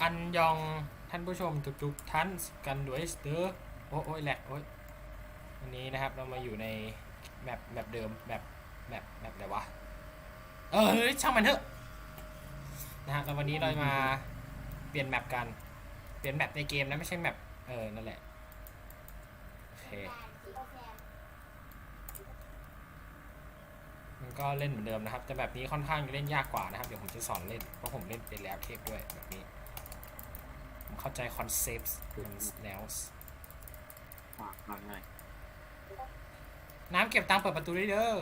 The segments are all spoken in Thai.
อันยองท่านผู้ชมทุกๆท่านกันด้วยสเตอร์โอ้โอ้ยแหละโอ้ยวันนี้นะครับเรามาอยู่ในแมปแมปเดิมแมปแมปแมปอะไรวะเออเฮ้ยช่างมันเถอะนะฮะแล้ววันนี้เรามาเปลี่ยนแมปกัน เปลี่ยนแมปในเกมนะไม่ใช่แมปเออนั่นแหละโอเคมัน ก็เล่นเหมือนเดิมนะครับ แต่แบบนี้ค่อนข้างจะเล่นยากกว่านะครับ เดี๋ยวผมจะสอนเล่น เพราะผมเล่นเป็นแล้วเทปด้วยแบบนี้ ผมเข้าใจคอนเซปต์มันแล้วฝากฟังหน่อยน้ำเก็บตังค์เปิดประตูด้วยเด้อ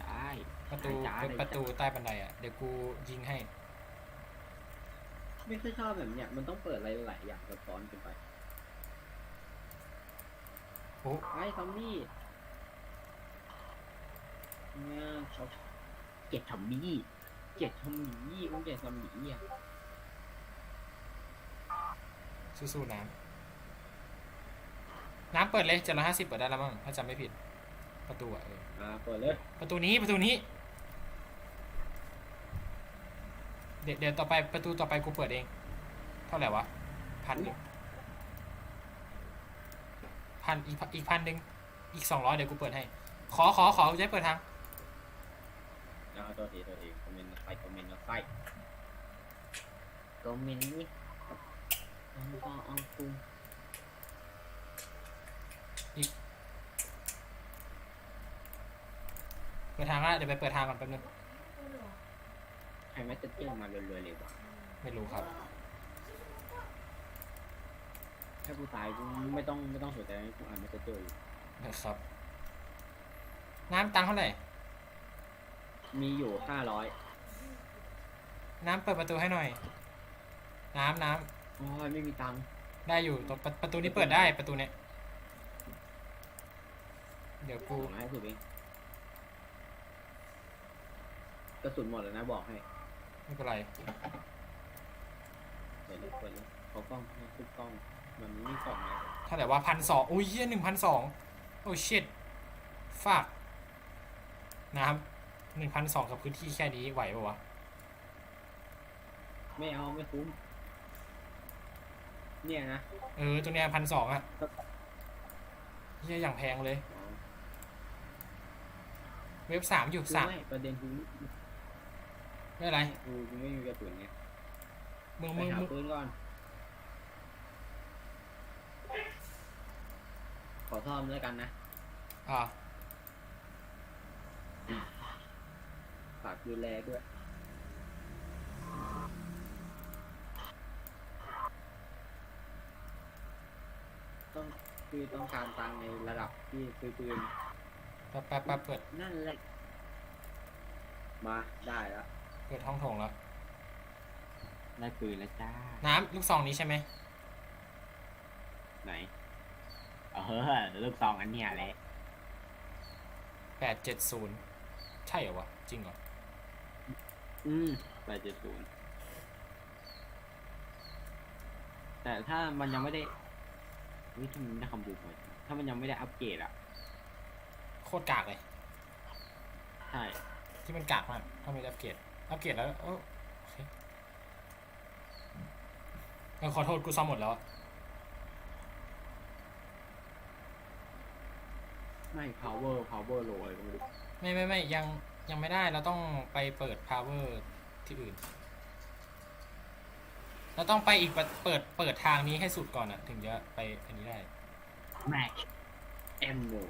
ได้ประตูได้จ้าเป็นได้ประตูจ้าใต้บันไดอะ เดี๋ยวกูยิงให้ ไม่ค่อยชอบแบบเนี้ย มันต้องเปิดอะไรหลายอย่างซับซ้อนเกินไปโอ้ไอ้ซอมบี้เนี่ย ชอบเกลียดทอมบี้เกลียดทอมบี้มึงเกลียดซอมบี้อะสู้ๆน้ำน้ำเปิดเลยเจ็ดร้อยห้าสิบเปิดได้แล้วมั้งถ้าจำไม่ผิด ประตูอะเอออ่าเปิดเลยประตูนี้ประตูนี้ เดี๋ยวเดี๋ยวต่อไปประตูต่อไปกูเปิดเอง เท่าไหร่วะพันหนึ่งพันอีกอีกพันหนึ่งอีกสองร้อยเดี๋ยวกูเปิดให้ ขอขอขอกูจะให้เปิดทาง อ่าตัวทีตัวทีคอมเมนต์ไฟคอมเมนต์ไฟคอมเมนต์นี่อังกออังกุงเปิดทางแล้วเดี๋ยวไปเปิดทางก่อนแป๊บนึงใครไม่จะเตี้ยมาเรื่อยๆเลยวะไม่รู้ครับ ถ้ากูตายกูไม่ต้องไม่ต้องสนใจกูอ่านไม่จะเจออยู่นะครับ น้ำตังค์เท่าไหร่ มีอยู่ห้าร้อยน้ำเปิดประตูให้หน่อย น้ำน้โอ้ยไม่มีตังค์ำได้อยู่ตรงประประตูนี้เปิดได้ประตูเนี้ยเดี๋ยวสกูองร้อยห้าสิบเองกระสุนหมดแล้วนะบอกให้ไม่เป็นไรเปิดเลยเปิดเลยเขากล้องให้ทุกกล้อง มันไม่มีกล่องเลยเท่าไหร่ว่าพันสองอุ้ยเฮียหนึ่งพันสองโอ้ชิตฝากน้ำ หนึ่งพันสองกับพื้นที่แค่นี้ไหวปะวะ ไม่เอาไม่คุ้ม เนี่ยนะเออตัวเนี้ยพันสองอะเฮียอย่างแพงเลยอ๋อเว็บสามอยู่คือสามไม่ประเด็นคือไม่เป็นไรกูกูไม่มีกระสุนไงมึงไปมึงหามึงปืนก่อน ขอซ่อมแล้วกันนะอ่า ฝากดูแลด้วย ต้องคือต้องการตังค์ในระดับที่ซื้อปืนแป๊บแป๊บแป๊บเปิด นั่นแหละ มาได้แล้วเปิดห้องโถงแล้ว ได้ปืนแล้วจ้า น้ำลูกซองนี้ใช่ไหมไหน เออลูกซองอันเนี้ยแหละแปดเจ็ดศูนย์ใช่เหรอวะ จริงเหรอ อืมแปดเจ็ดศูนย์แต่ถ้ามันยังไม่ได้วิธีมันได้คำบูมเลยถ้ามันยังไม่ได้อัปเกรดอะ โคตรกากเลย ใช่ ที่มันกากมากถ้าไม่ได้อัปเกรดอัปเกรดแล้วเออโอเคเออขอโทษกูซ่อมหมดแล้วอะไม่ power power low อะไรก็ไม่รู้ไม่ไม่ไม่ยัง ยังไม่ได้เราต้องไปเปิด power ที่อื่น เราต้องไปอีกประเปิดเปิดทางนี้ให้สุดก่อนอะถึงจะไปอันนี้ได้ match ammo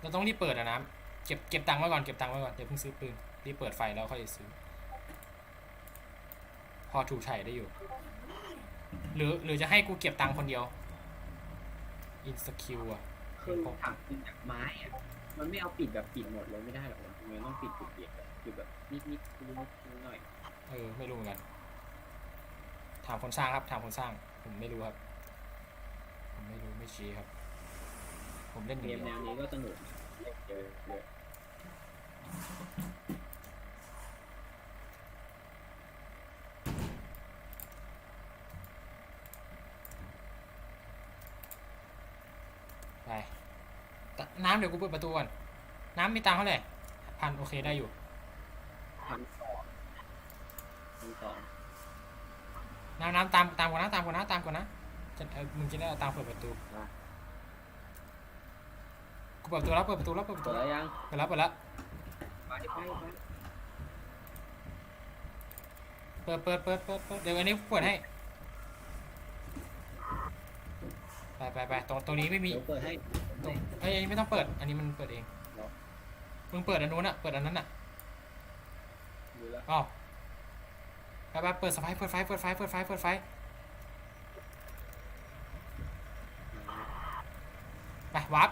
เราต้องรีบเปิดอะนะเก็บเก็บตังค์ไว้ก่อนเก็บตังค์ไว้ก่อนเดี๋ยวเพิ่งซื้อปืนรีบเปิดไฟแล้วค่อยซื้อ พอถูกไถ่ได้อยู่ หรือหรือจะให้กูเก็บตังค์คนเดียวอินสคิวอะคือถังปิดจากไม้อะ มันไม่เอาปิดแบบปิดหมดเลยไม่ได้หรอกมันมันต้องปิดปิดเปียกๆปิดแบบนิดนิดนิดนิดหน่อยเออไม่รู้เหมือนกันถามคนสร้างครับถามคนสร้าง ผมไม่รู้ครับ ผมไม่รู้ไม่ชี้ครับ ผมเล่นเกเกมมแนวนี้ก็สนุกเล่นเยอะเยอะ ไปแต่ น้ำเดี๋ยวกูเปิดประตูก่อน น้ำมีตังค์เท่าไหร่พันโอเคได้อยู่พันสองชั้นสองน้ำน้ำตามตามก่อนนะตามก่อนนะตามก่อนนะจะเออมึงจะได้เอาตามเปิดประตูมากูเปิดประตูแล้วเปิดประตูแล้วเปิดประเปิตูดแล้วแล้วยังเปิดแล้วเปิดแล้วไปไปไปเปิดเปิดเปิดเปิดเปิดเดี๋ยวอันนี้เปิดให้ ไปไปไปตรงตรงนี้ไม่มีเดี๋ยวเปิดให้ตรงเอ้ยอันนี้ไม่ต้องเปิด อันนี้มันเปิดเองเหรอมึงเปิดอันนู้นอะเปิดอันนั้นอะดูแล้วอ๋อไปไปเปิดไฟเปิดไฟเปิดไฟเปิดไฟเปิดไฟไปวับ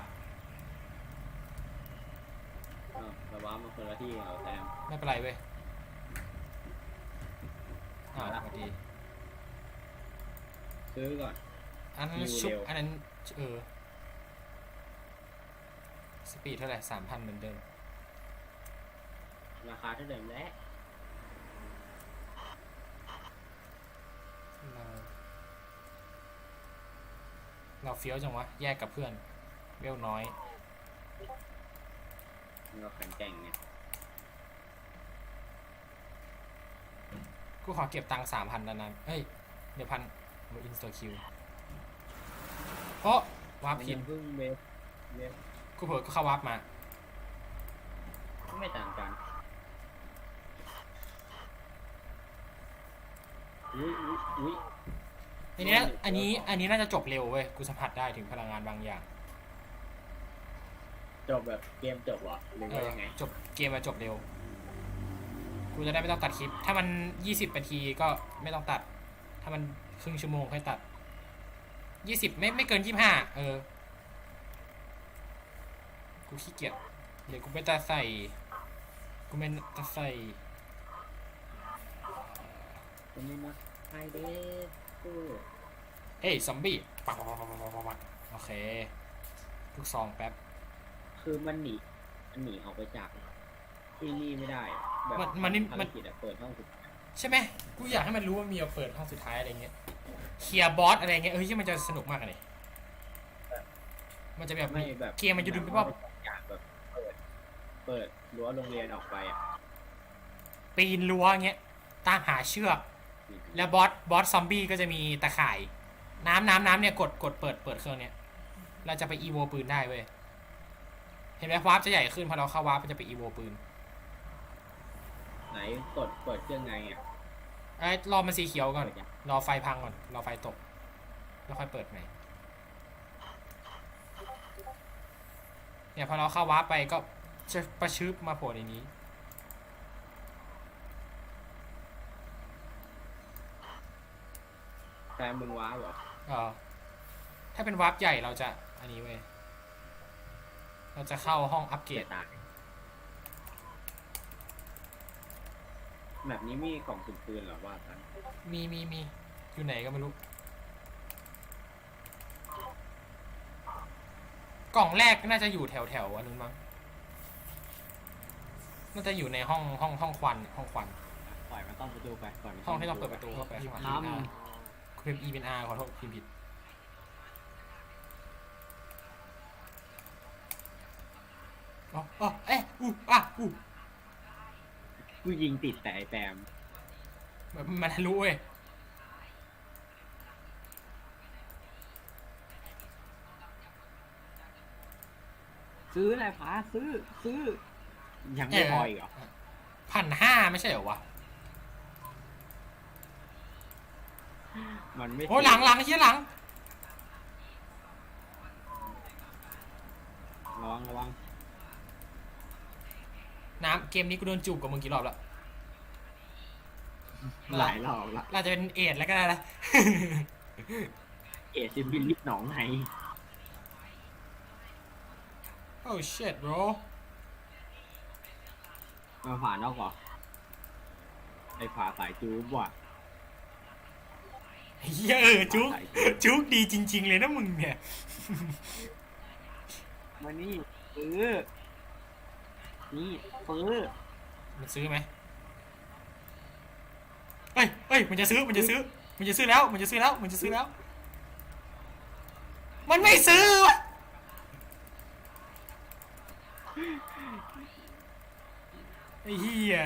อ้าวแต่ว่ามันคนละที่เอาแซมไม่เป็นไรเว้ยอ่าสวัสดีซื้อก่อน อันนั้นคิวชุบเร็วอันนั้นเออสปีดเท่าไหร่สามพันเหมือนเดิม ราคาเท่าเดิมแล้วเราเราเฟี้ยวจังวะ แยกกับเพื่อน เวลน้อยมันก็แข็งแกร่งไงกูขอเก็บตังค์สามพันนานๆเฮ้ย เดี๋ยวพันมาอินสตอคิว เพราะวาร์ปผิดมันยังเพิ่งเวฟเวฟกูเผลอก็เข้าวาร์ปมา ไม่ต่างกันอุ้ยอุ้ยอุ้ยอันนี้นะอันนี้อันนี้น่าจะจบเร็วเว้ยกูสัมผัสได้ถึงพลังงานบางอย่างจบแบบเกมจบเหรอหรือเอว่าอยังไงจบเกมมาจบเร็ว กูจะได้ไม่ต้องตัดคลิป ถ้ามันยี่สิบนาทีก็ไม่ต้องตัด ถ้ามันครึ่งชั่วโมงค่อยตัด ยี่สิบไม่ไม่เกินยี่ห้าเออ กูขี้เกียจเดี๋ยวกูไปตัดใส่ กูเป็นตัดใส่ตรงนี้มาไฮเดสกูเฮ้ยซอมบี้ปักปักปักปักปักปักปักโอเคลูกซองแป๊บ คือมันหนีมันหนีออกไปจากที่นี่ไม่ได้อะแบบมันมันนี่ภารมันกิจอะเปิดห้องสุดใช่ไหมกูอยากให้มันรู้ว่ามีเอาเปิดห้องสุดท้ายอะไรเงี้ย เคลียร์บอสอะไรเงี้ยเฮ้ยมันจะสนุกมากเลยมันจะแบบไม่แบบเกมมันจะดูแบบว่าอยากแบบเปิดเปิดรั้วโรงเรียนออกไปอะปีนรั้วเงี้ยตามหาเชือก แล้วบอสบอสซอมบี้ก็จะมีตะข่าย น้ำน้ำน้ำเนี่ยกดกดเปิดเปิดเครื่องเนี้ยเราจะไปอีโวปืนได้เว้ยเห็นไหมวาร์ปจะใหญ่ขึ้นพอเราเข้าวาร์ปมันจะไปอีโวปืน ไหนกดเปิดเครื่องไงอะไอ้ยรอมันสีเขียวก่อนเปิดยัง รอไฟพังก่อน รอไฟตก แล้วค่อยเปิดใหม่ เนี่ยพอเราเข้าวาร์ปไปก็จะประชึบมาโผล่ในนี้แซมมึงว้าวเหรอเออถ้าเป็นวาร์ปใหญ่เราจะ อันนี้เว้ย เราจะเข้าห้องอัปเกรเกียดตาย แบบนี้มีกล่องสุ่มปืนเหรอว่าทันมีมีมีอยู่ไหนก็ไม่รู้ กล่องแรกน่าจะอยู่แถวแถวๆอันนู้นมั้งน่าจะอยู่ในห้องห้องห้องควันห้องควัน ปล่อยมันต้องประตูไปปล่อยมันห้องที่ต้องเปิดประตูเข้าไปข้างหลังทอ่าคุณเป็น E เป็น R ขอโทษพิมพ์ผิดอ๋ออ๋อเอ๊ะอู้อะอู้ำ กูยิงติดแต่ไอแซมมันมันทะลุเว้ยซื้ออะไรพาซื้อซื้อ ยังไม่พออีกเหรอพันห้าไม่ใช่เหรอวะมันไม่โอ้ยหลังหลังเฮียหลัง ระวังระวังน้ำ เกมนี้กูโดนจูบกับมึงกี่รอบแล้วหลายรอบละเราจะเป็นเอดแล้วก็ได้นะ เอซิบิลิสหนองไงโอ้ shit bro มาผ่านนอกเหรอไอผ่าสายจูบว่ะเฮียเออจุกจุกดีจริง ๆ เลยนะมึงเนี่ย มานี่ซื้อ นี่ซื้อมันซื้อไหมเอ้ยเอ้ยมันจะซื้อ มันจะซื้อ มันจะซื้อแล้ว มันจะซื้อแล้ว มันจะซื้อแล้ว มันไม่ซื้อวะไอ้เหี้ย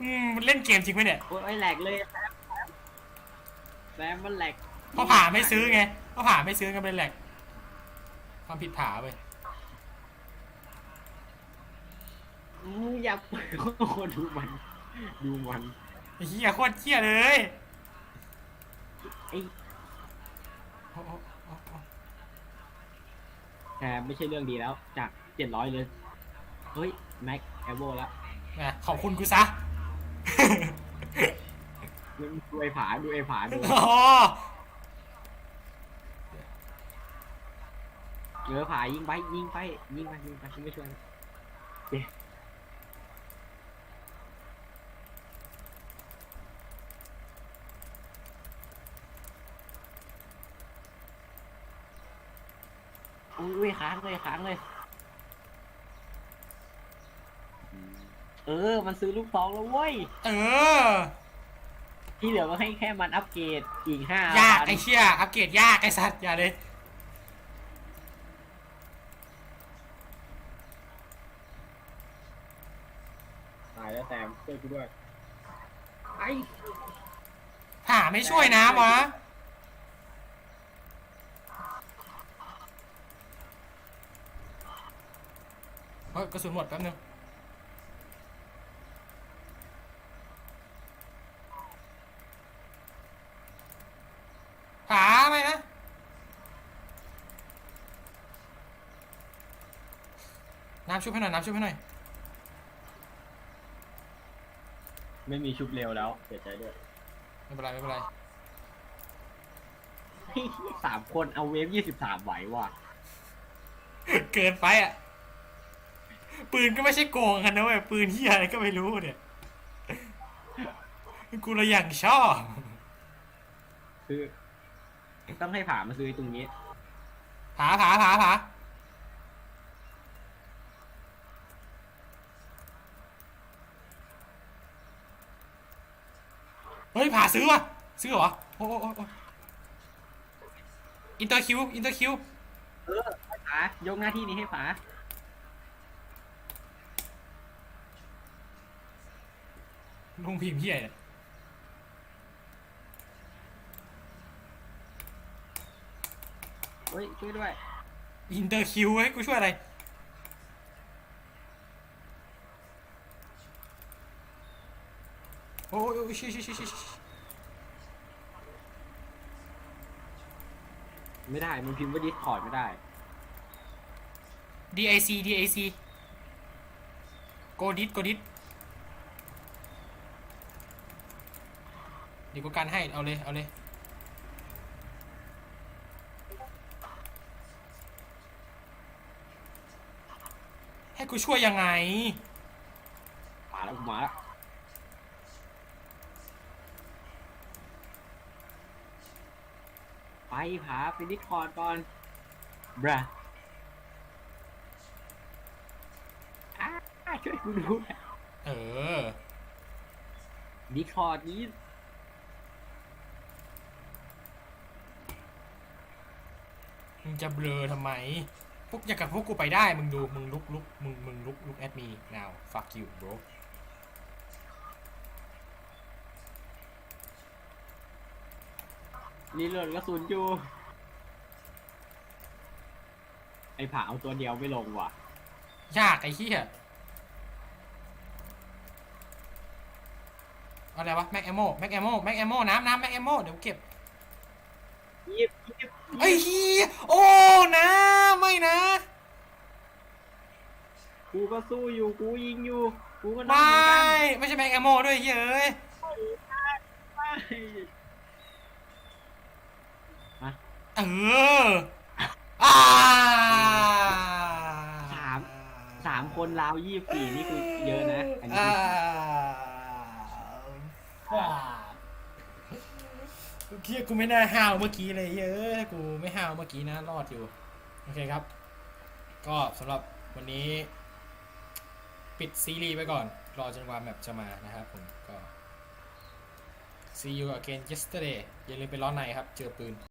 อืมเล่นเกมจริงไหมเนี่ย โอ้ยแหลกเลยแซมแซมมันแหลกเพราะผ่าไม่ซื้อไงเพราะผ่าไม่ซื้อกันเป็นแหลก ความผิดผ่าไป มึงอย่าโอ้โหดูมัน ดูมันไอ้เหี้ยโคตรเหี้ยเลยไอ้โอ้โอ้โอ้โอ้แซมไม่ใช่เรื่องดีแล้ว จากเจ็ดร้อยเลย เฮ้ย แม็กแอโบแล้วอะขอบคุณกูซะ ดูไอ้ผาดูไอ้ผาดูอ๋อเออผายิงไปยิงไปยิงไปยิงไปยิงไม่ช่วยนะ เย้อุ้ยค้างเลยค้างเลย เออ มันซื้อลูกซองแล้วเว้ย เออ ที่เหลือก็ให้แค่มันอัปเกรดอีกห้ายยากพันไอ้เชี่ยอัปเกรดยากไอ้สัตว์อย่าเลยตายแล้วแซมช่วยกูด้วยไอ้ผ่าไม่ช่วยนะวะ เฮ้ยกระสุนหมดแป๊บนึงผ่าไหมนะ น้ำชุบให้หน่อย น้ำชุบให้หน่อย ไม่มีชุบเร็วแล้วเสียใจด้วยไม่เป็นไร ไม่เป็นไร สามคนเอาเวฟยี่สิบสามไหวว่ะ เกินไปอะ ปืนก็ไม่ใช่โกงกันนะเว้ยปืนเฮียอะไรก็ไม่รู้เนี่ย กูเลยอย่างชอบคือต้องให้ผามาซื้อตรงนี้ ผาผาผาผาเฮ้ยผาซื้อว่ะ ซื้อเหรอ โอ้โอ้โอ้โอ้อินเตอร์คิว อินเตอร์คิว เออให้ผายกหน้าที่นี้ให้ผา ลุงพิมพ์เฮียเนี่ยเฮ้ยช่วยด้วย อินเตอร์คิวให้กูช่วยอะไร โอ้ยโอ้ยชิชิชิชิชิไม่ได้มันพิมพ์ว่าดิสคอร์ดไม่ได้ DIC DIC โกดิสโกดิส เดี๋ยวกูกันให้ เอาเลย เอาเลย ให้กูช่วยยังไง มาแล้วกูมาแล้วไปผาไปดิสคอร์ดก่อนบราอ่าช่วยกูดูหน่อยเออดิสคอร์ดนี้ มึงจะเบลอทำไม พวกอยากกับพวกกูไปได้ มึงดู มึงลุกลุกมึง มึงลุกลุกแอดมี now fuck you bro รีโหลดกระสุนอยู่ ไอ้ผาเอาตัวเดียวไม่ลงว่ะ ยากไอ้เหี้ยเอาอะไรวะแม็กแอมโมแม็กแอมโมแม็กแอมโมน้ำน้ำแม็กแอมโมเดี๋ยวเก็บยิบยิบ ไอ้เหี้ยโอ้นะไม่นะ กูก็สู้อยู่ กูยิงอยู่ กูก็ไมน้องเหมือนกั่นไม่ใช่แม็กแอมโมด้วยเฮ้ยเอ้ยไม่เอออ่าสาม สามคนราวยี่สี่นี่คือเยอะนะ อันนี้ อ่าคือว้ากู เคียกูไม่น่าห้าวเมื่อกี้เลยเยอะกูไม่ห้าวเมื่อกี้นะรอดอยู่ โอเคครับ ก็สำหรับวันนี้ ปิดซีรีส์ไปก่อน รอจนกว่าแมปจะมานะครับผมก็ see you again yesterday อย่าลืมไปล้อในครับ เจอปืน